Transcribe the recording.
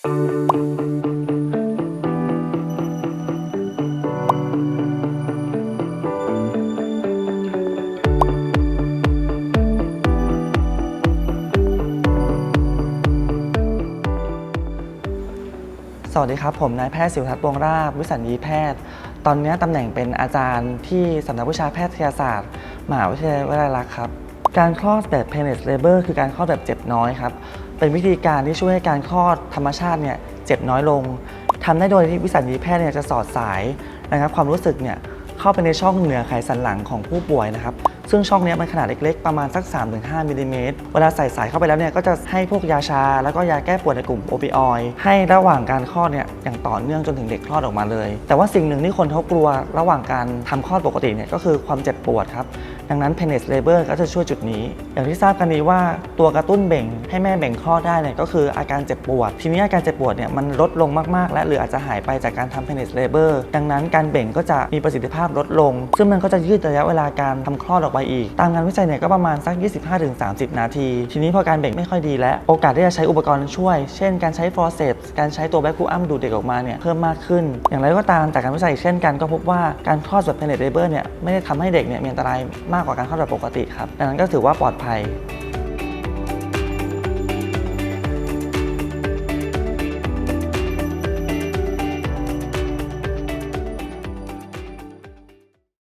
สวัสดีครับ ผมนายแพทย์สิวทัศน์วงราบ วิสัญญีแพทย์ ตอนนี้ตำแหน่งเป็นอาจารย์ที่สำนักวิชาแพทยศาสตร์มหาวิทยาลัยวลัยลักษณ์ครับ การคลอดแบบ painless labor คือการคลอดแบบเจ็บน้อยครับ เป็นวิธีการที่ช่วยให้การคลอดธรรมชาติเนี่ยเจ็บน้อยลงทำได้โดยที่วิสัญญีแพทย์เนี่ยจะสอดสายนะครับความรู้สึกเนี่ยเข้าไปในช่องเหนือไขสันหลังของผู้ป่วยนะครับซึ่งช่องนี้มันขนาดเล็กๆ ประมาณสัก 3-5มิลลิเมตร เวลาใส่สายเข้าไปแล้วเนี่ยก็จะให้พวกยาชา แล้วก็ยาแก้ปวดในกลุ่มโอปิออยด์ให้ระหว่างการคลอดเนี่ยอย่างต่อเนื่องจนถึงเด็กคลอดออกมาเลย แต่ว่าสิ่งหนึ่งที่คนเขากลัวระหว่างการทำคลอดปกติเนี่ยก็คือความเจ็บปวดครับ ดังนั้น penis labor ก็จะช่วยจุดนี้ อย่างที่ทราบกันดีว่าตัวกระตุ้นเบ่งให้แม่เบ่งคลอดได้เนี่ยก็คืออาการเจ็บปวด ทีนี้อาการเจ็บปวดเนี่ยมันลดลงมากๆ และหรืออาจจะหายไปจากการทำ penis labor ดังนั้นการเบ่งก็จะมีประสิทธิภาพลดลง ซึ่งมันก็จะยืดระยะเวลาการทำคลอดออกไปอีก ตามงานวิจัยเนี่ยก็ประมาณสัก 25-30 นาที ทีนี้พอการเบ่งไม่ค่อยดีแล้ว โอกาสที่จะใช้อุปกรณ์ช่วย เช่น การใช้ forceps การใช้ตัวแบคคูอัมดูดเด็กออกมาเนี่ยเพิ่มมากขึ้น อย่างไรก็ตามจากการวิจัยเช่นกันก็พบว่าการคลอดแบบ penis labor เนี่ยไม่ได้ทำให้เด็กเนี่ยมีอันตรายมากากกว่าการคลอดแบบปกติครับดังนั้นก็ถือว่าปลอดภัย